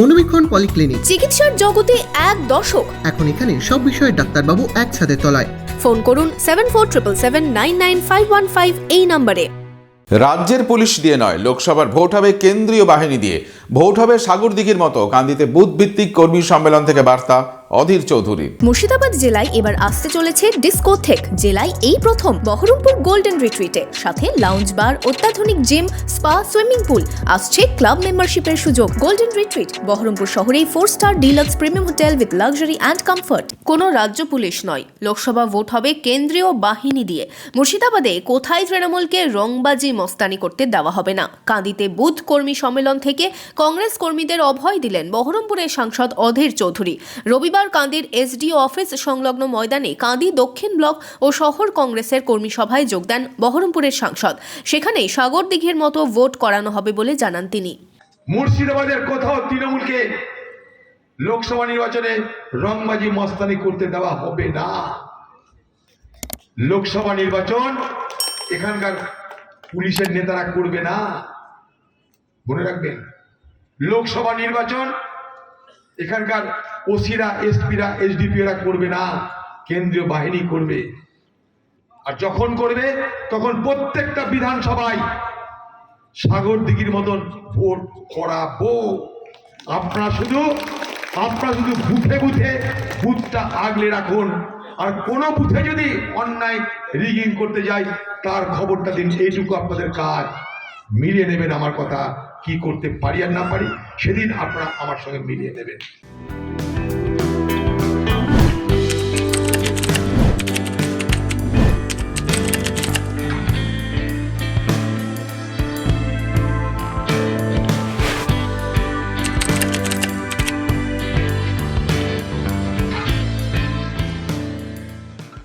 মনোবীক্ষণ polyclinic. চিকিৎসার জগতে এক দশক এখন এখানে সব বিষয়ে ডাক্তারবাবু একসাথে তলায়। ফোন করুন seven four triple seven nine nine five one five এই নম্বরে। রাজ্যের পুলিশ দিয়ে নয় লোকসভার ভোট হবে কেন্দ্রীয় বাহিনী দিয়ে। ভোট হবে সাগরদিঘির মতো। কান্দিতে বুথ ভিত্তিক কর্মী সম্মেলন থেকে বার্তা, অধীর চৌধুরী। মুর্শিদাবাদ জেলায় এবার আসতে চলেছে ডিস্কোথেক, জেলায় এই প্রথম বহরমপুর গোল্ডেন রিট্রিটে। সাথে লাউঞ্জ বার অত্যাধুনিক জিম স্পা সুইমিং পুল আসছে ক্লাব মেম্বারশিপের সুযোগ। গোল্ডেন রিট্রিট, বহরমপুর শহরেই four star deluxe premium hotel with luxury and comfort কোনো রাজ্য পুলিশ নয়। লোকসভা ভোট হবে কেন্দ্রীয় বাহিনী দিয়ে। মুর্শিদাবাদে কোথায় তৃণমূলকে রংবাজি মস্তানি করতে দেওয়া হবে না। কাঁদিতে বুথ কর্মী সম্মেলন থেকে কংগ্রেস কর্মীদের অভয় দিলেন বহরমপুরের সাংসদ অধীর চৌধুরী। রবিবার কান্দির এসডিও অফিস সংলগ্ন ময়দানে কাঁদি দক্ষিণ ব্লক ও শহর কংগ্রেসের কর্মী সভায় যোগ দেন বহরমপুরের সাংসদ। সেখানে সাগর দিঘির মতো ভোট করানো হবে বলে জানান তিনি। মুর্শিদাবাদের কোথাও তৃণমূলকে লোকসভা নির্বাচনে রংবাজি মস্তানি করতে দেওয়া হবে না। লোকসভা নির্বাচন এখানকার পুলিশের নেতারা করবে না। মনে রাখবেন? লোকসভা নির্বাচন, এখানকার ওসিরা, এসপিরা, এসডিপিরা করবে না, কেন্দ্রীয় বাহিনী করবে। আর যখন করবে, তখন প্রত্যেকটা বিধানসভায় সাগর দিঘির মতন ভোট করাবো। আপনারা শুধু আপনারা শুধু বুথে বুথে বুথটা আগলে রাখুন। আর কোনো বুথে যদি অন্যায় রিগিং করতে যাই, তার খবরটা দিন, এইটুকু আপনাদের কাজ। মিলিয়ে নেবেন আমার কথা। কি করতে পারি আর না পারি সেদিন আপনারা আমার সঙ্গে মিলিয়ে নেবেন।